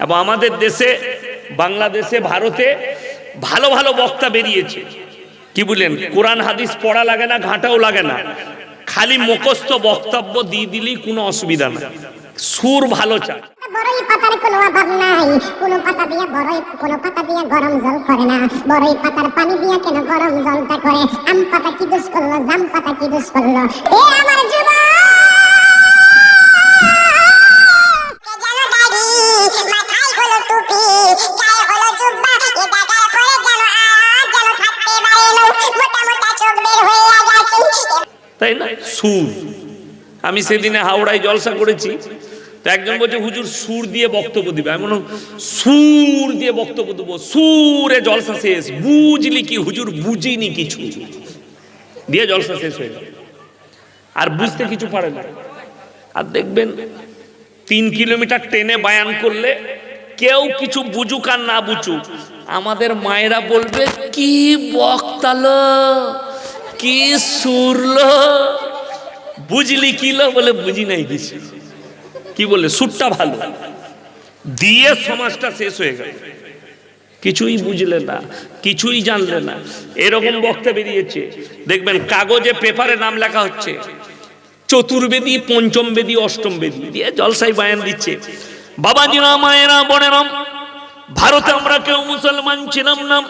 এবং আমাদের দেশে, বাংলাদেশে, ভারতে ভালো ভালো বক্তা বেরিয়েছে। কি বললেন? কোরআন হাদিস পড়া লাগে না, ঘাটাও লাগে না। খালি মুখস্থ বক্তব্য দিয়ে দিলেই কোনো অসুবিধা নাই। সুর ভালো চায়। বড়ই পাতার কোনো অভাব নাই। কোনো পাতা দিয়া বড়ই কোনো পাতা দিয়া গরম জল করে না। বড়ই পাতার পানি দিয়া কেন গরম জলটা করে? আম পাতা কি দোষ করল? জাম পাতা কি দোষ করল? তাই না? সুর। আমি সেদিনে হাওড়ায় জলসা করেছি, তো একজন বলছে, হুজুর, সুর দিয়ে বক্তব্য দিবে। এমন সুর দিয়ে বক্তব্য দেবো। সুরে জলসা শেষ। বুঝলি কি, হুজুর, বুঝিনি কিছু। দিয়ে জলসা শেষ হয়ে আর বুঝতে কিছু পারে না। আর দেখবেন, তিন কিলোমিটার ট্রেনে বায়ান করলে কেউ কিছু বুঝুক আর না বুঝুক। আমাদের মায়েরা বলবে, কি বক্তালো! কি সুরলো। বুঝলি কিলো বলে বুঝি নাই কিছু। কি বলে সুরটা ভালো। দিয়ে সমাজটা শেষ হয়ে গেল। কিছুই বুঝলে না, কিছুই জানলে না। এরকম বক্তা বেরিয়েছে। দেখবেন কাগজে, পেপারে নাম লেখা হচ্ছে। চতুর্বেদী পঞ্চম বেদী অষ্টম বেদী দিয়ে জলসাই বায়ান দিচ্ছে। বাবাজিরা মায়েরা বোনেরাম। ভারতে আমরা কেউ মুসলমান ছিলাম না।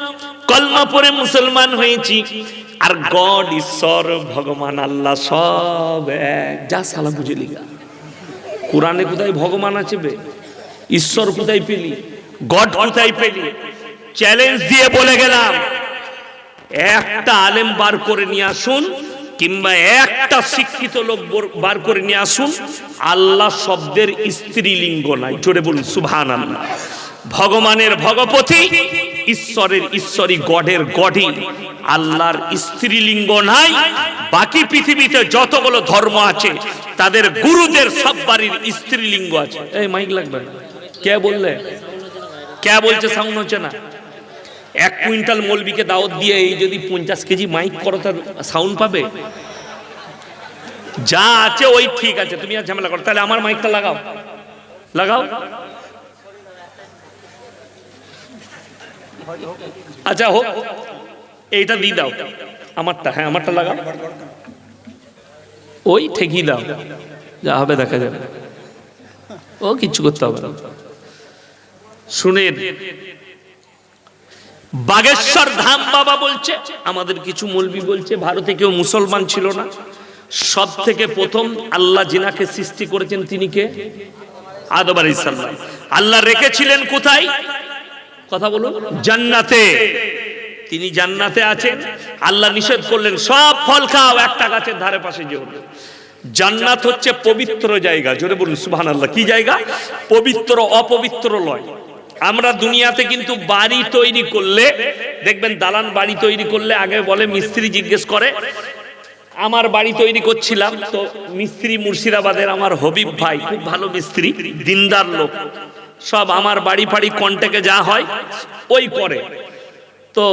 কলমা পরে মুসলমান হয়েছি। আর গড ঈশ্বর ভগবান আল্লাহ সব এক। যা সালা বুঝে লিগা কোরআনে কোথায় ভগবান আছে বে? ঈশ্বর কোথায় পেলি? গড কোথায় পেলি? চ্যালেঞ্জ দিয়ে বলে গেলাম। একটা আলেম বার করে নিয়ে আসুন, কিংবা একটা শিক্ষিত লোক বার- করে নিয়ে আসুন, আল্লাহ শব্দের স্ত্রীলিঙ্গ নাই। জোরে বলুন সুভান আল্লাহ ভগবানের ভগপতি, ঈশ্বরের ঈশ্বরী, গডের গডই। আল্লাহর স্ত্রীলিঙ্গ নাই, বাকি পৃথিবীতে যতগুলো ধর্ম আছে, তাদের গুরুদের সব বাড়ির স্ত্রীলিঙ্গ আছে। এই মাইক লাগবে কে বললে? কে বলছে সাউন্ড হচ্ছে না? এক কুইন্টাল মলবিকে দাওয়াত দিয়ে এই যদি পঞ্চাশ কেজি মাইক করো, তার সাউন্ড পাবে? যা আছে ওই ঠিক আছে, তুমি আর ঝামেলা করো। তাহলে আমার মাইকটা লাগাও। লাগাও? আচ্ছা হোক, এইটা দিয়ে দাও। আমারটা হ্যাঁ আমারটা লাগাও। ওই ঠেকিয়ে দাও। যা হবে দেখা যাবে। ও, কিচ্ছু করতে হবে শুনেন, বাগেশ্বর ধাম বাবা বলছে, আমাদের কিছু মৌলবি বলছে, ভারতে কেউ মুসলমান ছিল না। সব থেকে প্রথম আল্লাহ জিনাকে সৃষ্টি করেছেন তিনি কে? আদম আলাইহিস সালাম। আল্লাহ রেখেছিলেন কোথায়? কথা বলুন। জান্নাতে। তিনি জান্নাতে আছেন। আল্লাহ নিষেধ করলেন, সব ফল খাও, একটা গাছের ধারে পাশে যেও। জান্নাত হচ্ছে পবিত্র জায়গা। জোরে বলুন, সুবহানাল্লাহ। কি জায়গা? পবিত্র, অপবিত্র লয়। আমরা দুনিয়াতে কিন্তু বাড়ি তৈরি করলে, দেখবেন দালান বাড়ি তৈরি করলে আগে বলে, মিস্ত্রি জিজ্ঞেস করে, আমার বাড়ি তৈরি করছিলাম, তো মিস্ত্রি মুর্শিদাবাদের আমার হবিব ভাই, খুব ভালো মিস্ত্রি, দিনদার লোক। সব আমার বাড়ি ফাড়ি কন্টেকে যা হয়, ওই করে। তো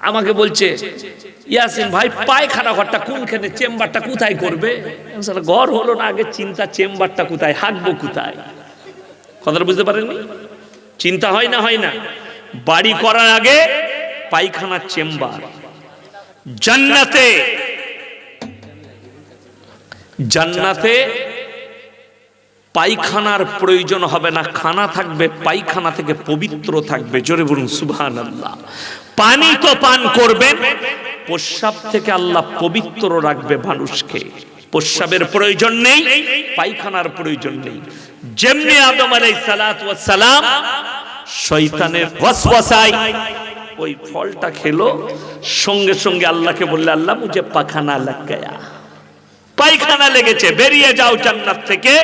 আমাকে বলছে, ইয়াসিন ভাই, পায়খানা ঘরটা কোনখানে, চেম্বারটা কোথায় করবে? ঘর হলো না, আগে চিন্তা, চেম্বারটা কোথায়, হাঁকবো কোথায়? কথাটা বুঝতে পারেননি? চিন্তা হয় না হয় না। বাড়ি করার আগে পায়খানার চেম্বার। জান্নাতে জান্নাতে পায়খানার প্রয়োজন হবে না। খানা থাকবে, পায়খানা থেকে পবিত্র থাকবে। জোরে বলুন সুবহান আল্লাহ পানি তো পান করবেন। প্রস্রাব থেকে আল্লাহ পবিত্র রাখবে মানুষকে। প্রস্রাবের প্রয়োজন নেই, পায়খানার প্রয়োজন নেই। যেমনি আদম আলাই সালাত সালাম শয়তানের ওয়াসওয়াসায় ওই ফলটা খেলো, সঙ্গে সঙ্গে আল্লাহকে বললে, আল্লাহ মুঝে পাখানা লাগ গয়া পায়খানা লেগেছে, বেরিয়ে যাও জান্নাত থেকে।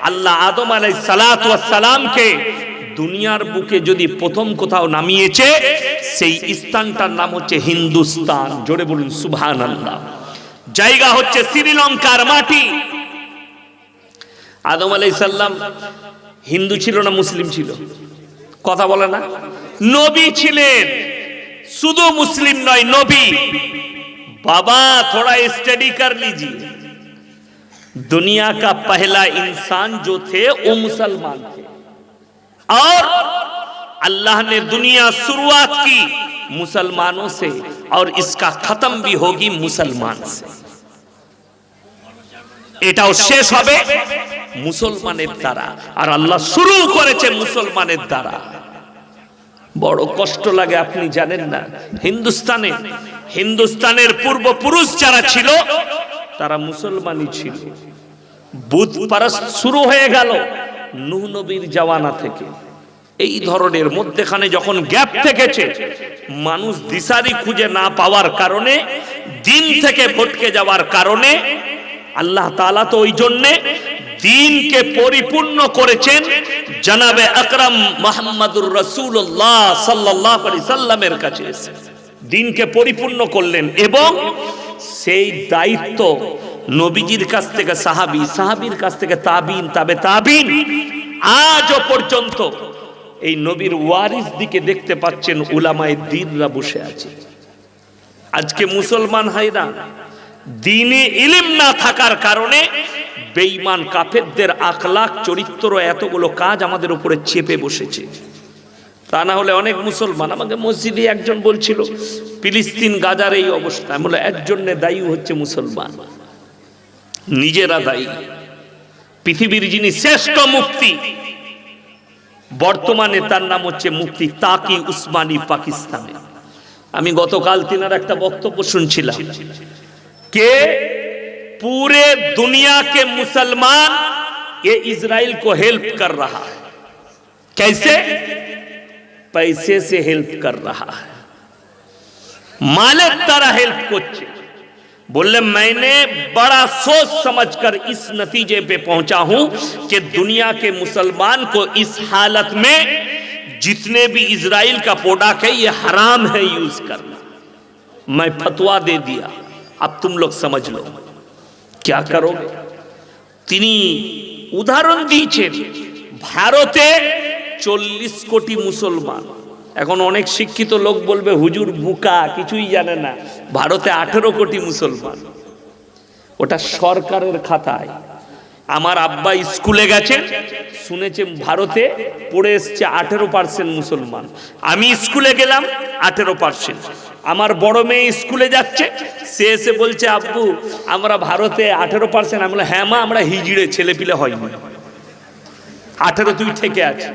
আল্লাহ আদম আলাই সালাত সালামকে দুনিয়ার বুকে যদি প্রথম কোথাও নামিয়েছে, সেই স্থানটার নাম হচ্ছে হিন্দুস্তান। জোরে বলুন সুভান আল্লাহ জায়গা হচ্ছে শ্রীলঙ্কার মাটি। আদম আলাই সাল্লাম হিন্দু ছিল না মুসলিম ছিল? কথা বলে না। নবী ছিলেন। শুধু মুসলিম নয়, নবী। বাবা, থোড়া স্টাডি কার লিজি दुनिया का पहला इंसान जो थे वो मुसलमान थे और अल्लाह ने दुनिया शुरुआत की मुसलमानों से और इसका खत्म भी होगी मुसलमान से এটাও শেষ হবে মুসলমানের দ্বারা আর আল্লাহ শুরু করেছে মুসলমানের দ্বারা বড় কষ্ট লাগে আপনি জানেন না হিন্দুস্তানে হিন্দুস্তানের পূর্বপুরুষ যারা ছিল তারা মুসলমানই ছিল। বুধ পারস্ত শুরু হয়ে গেল নূহ নবীর জওয়ানা থেকে। এই ধরনের মধ্যেখানে যখন গ্যাপ থেকেছে, মানুষ দিশারি খুঁজে না পাওয়ার কারণে, দিন থেকে ভটকে যাওয়ার কারণে, আল্লাহ তাআলা তো ওই জন্যে দিনকে পরিপূর্ণ করেছেন জানাবে আকরাম মোহাম্মদুর রসুল্লাহ সাল্লাহ সাল্লামের কাছে এসে। দিনকে পরিপূর্ণ করলেন এবং সেই দায়িত্ব নবীজির কাছ থেকে সাহাবি, সাহাবির কাছ থেকে তাবিন, তাবে তাবিন। আজও পর্যন্ত এই নবীর ওয়ারিস দিকে দেখতে পাচ্ছেন উলামায় দিনরা বসে আছে। আজকে মুসলমান না দিনে ইলিম না থাকার কারণে বেঈমান কাফেরদের আখলাক চরিত্র, এতগুলো কাজ আমাদের উপরে চেপে বসেছে। তা না হলে অনেক মুসলমান আমাকে মসজিদে একজন বলছিল ফিলিস্তিন গাজার এই অবস্থা আমি বলে একজনে দায়ী হচ্ছে মুসলমান নিজেরা দায়ী পৃথিবীর যিনি শ্রেষ্ঠ মুক্তি বর্তমানে তার নাম হচ্ছে মুক্তি তাকি উসমানী পাকিস্তানে আমি গতকাল তিনার একটা বক্তব্য শুনছিলাম कि पूरे दुनिया के मुसलमान ये इजराइल को हेल्प कर रहा है कैसे पैसे से हेल्प कर रहा है मालिक तरह हेल्प করছে बोले मैंने बड़ा सोच समझकर इस नतीजे पे पहुंचा हूं कि दुनिया के मुसलमान को इस हालत में जितने भी इजराइल का प्रोडक्ट है ये हराम है यूज करना मैं फतवा दे दिया अब तुम लोग समझ लो क्या करोगे তিনি উদাহরণ দিয়েছেন ভারতে চল্লিশ কোটি মুসলমান। এখন অনেক শিক্ষিত লোক বলবে হুজুর বুকা কিছুই জানে না। ভারতে আঠেরো কোটি মুসলমান। ওটা সরকারের খাতায়। আমার আব্বা স্কুলে গেছে শুনেছে ভারতে পড়ে এসছে আঠেরো পার্সেন্ট মুসলমান। আমি স্কুলে গেলাম আঠেরো পার্সেন্ট। আমার বড় মেয়ে স্কুলে যাচ্ছে সে এসে বলছে আব্বু আমরা ভারতে আঠেরো পার্সেন্ট। আমি বললাম, হ্যাঁ মা আমরা হিজড়ে ছেলে পিলে হয়নি। আঠেরো তুই থেকে আছে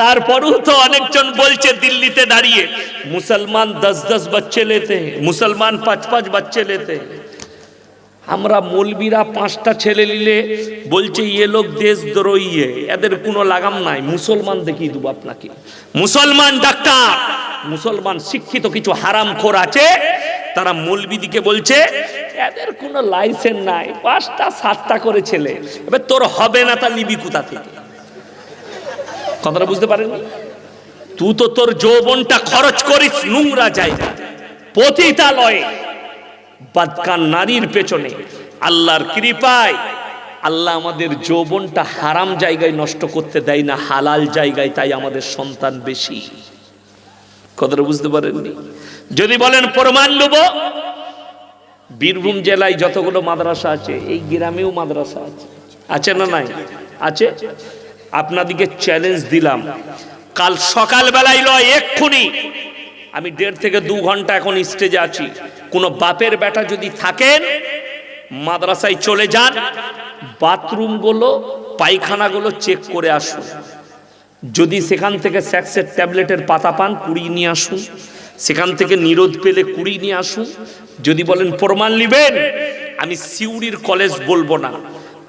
তারপরেও তো অনেকজন বলছে দিল্লিতে দাঁড়িয়ে, মুসলমান দশ দশ বাচ্চে লেতে, মুসলমান পাঁচ পাঁচ বাচ্চে লেতে। আমরা মলবিরা পাঁচটা ছেলে নিলে বলছে ইয়ে লোক দেশদ্রোহী এদের কোনো লাগাম নাই, মুসলমান দেখিয়ে দেবো আপনাকে। মুসলমান ডাক্তার, মুসলমান শিক্ষিত কিছু হারাম খোর আছে, তারা মলবিদিকে বলছে, এদের কোনো লাইসেন্স নাই, পাঁচটা, সাতটা করে ছেলে, এবার তোর হবে না তা নিবি কোথা থেকে? কথাটা বুঝতে পারেননি তুই তো তোর যৌবনটা খরচ করিস, নোংরা জায়গা। পতিতালয়ে বাদকান নারীর পেছনে। আল্লাহর কৃপায়, আল্লাহ আমাদের যৌবনটা হারাম জায়গায় নষ্ট করতে দেয় না, হালাল জায়গায় তাই আমাদের সন্তান বেশি। কথাটা বুঝতে পারেননি? যদি বলেন, প্রমাণ নেব। বীরভূম জেলায় যতগুলো মাদ্রাসা আছে, এই গ্রামেও মাদ্রাসা আছে। আছে না নাই? আছে? আপনাদিকে চ্যালেঞ্জ দিলাম। কাল সকালবেলায় লয় এক্ষুনি। আমি দেড় থেকে দু ঘণ্টা এখন স্টেজে আছি। কোনো বাপের বেটা যদি থাকেন, মাদ্রাসায় চলে যান, বাথরুমগুলো, পায়খানাগুলো চেক করে আসুন। যদি সেখান থেকে স্যাক্সের ট্যাবলেটের পাতা পান কুড়িয়ে নিয়ে আসুন। সেখান থেকে নিরোধ পেলে কুড়িয়ে নিয়ে আসুন। যদি বলেন প্রমাণ নিবেন, আমি সিউড়ির কলেজ বলব না।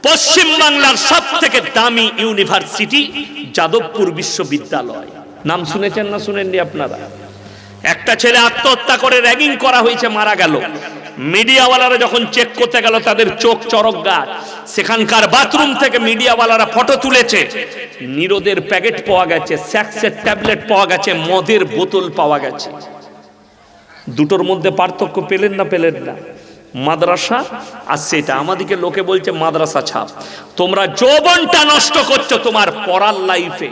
পশ্চিম বাংলার সব থেকে দামি ইউনিভার্সিটি যাদবপুর বিশ্ববিদ্যালয়। নাম শুনেছেন না শুনেননি আপনারা? একটা ছেলে আত্মহত্যা করে র্যাগিং করা হয়েছে, মারা গেল। মিডিয়াওয়ালারা যখন চেক করতে গেল, তাদের চোখ চরক গাছ। সেখানকার বাথরুম থেকে মিডিয়াওয়ালারা ফটো তুলেছে। নিরোদের প্যাকেট পাওয়া গেছে, স্যাক্সের ট্যাবলেট পাওয়া গেছে, মদের বোতল পাওয়া গেছে। দুটোর মধ্যে পার্থক্য পেলেন না পেলেন না। মাদ্রাসা, আর সেটা আমাদেরকে লোকে বলছে মাদ্রাসা ছাপ। তোমরা যৌবনটা নষ্ট করছ তোমার পড়ার লাইফে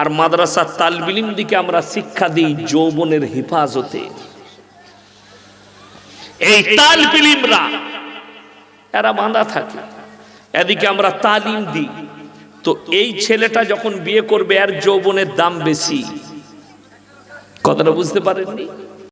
আর মাদ্রাসা তালবিলিম দিকে আমরা শিক্ষা দিই যৌবনের হেফাজতে। এই তালবিলিমরা, এরা বাঁধা থাকে। এদিকে আমরা তালিম দিই। তো এই ছেলেটা যখন বিয়ে করবে আর যৌবনের দাম বেশি। কথাটা বুঝতে পারেননি?